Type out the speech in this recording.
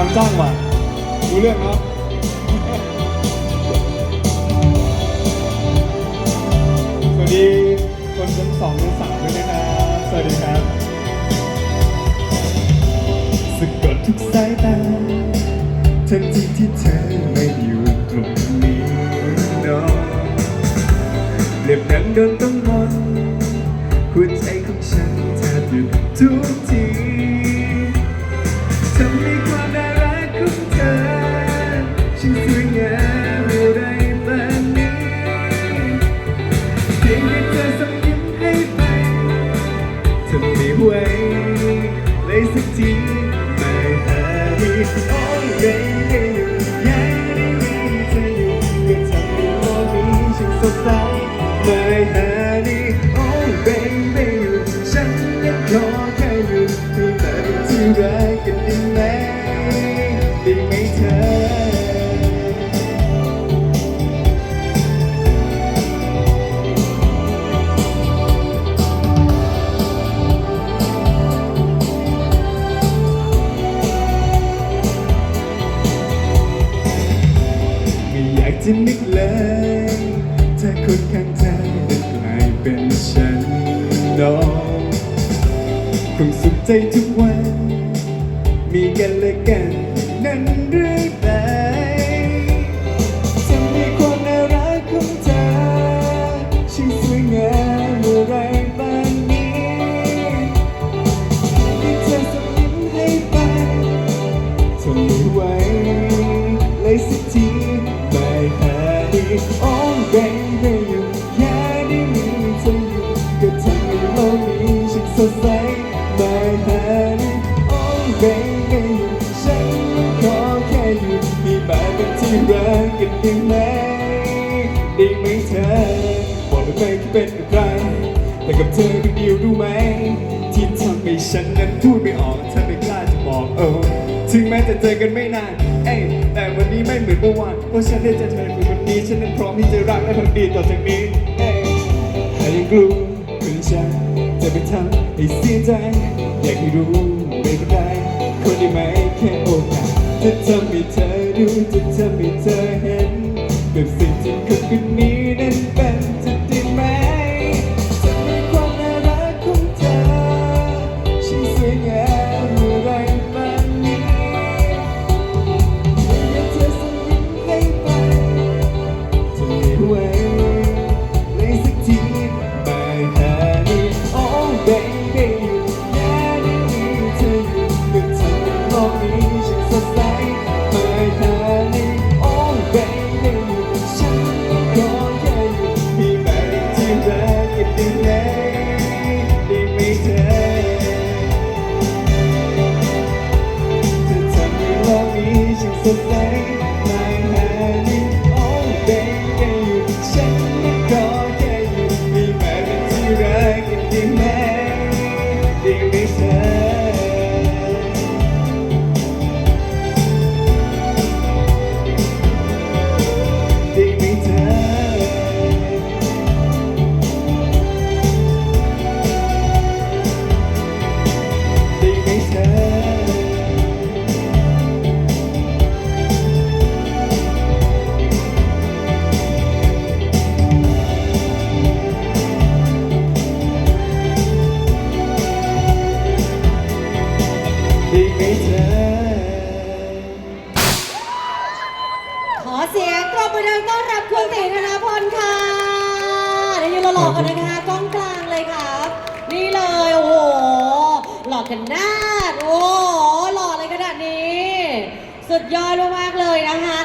บางจ้างว่ะรู้เรื่องเนาะสวัสดีคนชั้นสองชั้นสามด้วยนะครับ สวัสดีครับสะกดทุกสายตาทันทีที่เธอไม่อยู่ตรงนี้เนาะเรียบดังโดนต้องมนหัวใจของฉันแทบหยุดทุก Yeah. จะนึกเลยถ้าคนข้างเธอนั้นกลายเป็นฉันน้องคงสุขใจทุกวันีรักกันได้ไหมได้ไหมเธอบอกเลยไม่คิดเป็นอะไรแต่กับเธอคนเดียวรู้ไหม ที่ทำให้ฉันนั้นพูดไม่ออกเธอไม่กล้าจะบอกเออถึงแม้จะเจอกันไม่นานเอ้ยแต่วันนี้ไม่เหมือนเมื่อวานเพราะฉันได้เจอเธอในวันนี้ฉันนั้นพร้อมที่จะรักและพักดีต่อจากนี้เอ้ยแต่ยังกลัวเป็นฉันจะไปทำให้เสียใจอยากให้รู้ไม่เป็นไรคนได้ไหมแค่โอกาสจะทำให้เธอ ดูจะทำให้เธอเห็นกับสิ่งที่ เสียงปรบมือดังต้อนรับคุณตีธนาพรค่ะเดี๋ยวยืนหล่อๆกันนะคะกล้องกลางเลยครับ นี่เลยโอ้โหหล่อกันนาดโอ้โหหล่อเลยขนาดนี้ สุดยอดมากๆเลยนะคะ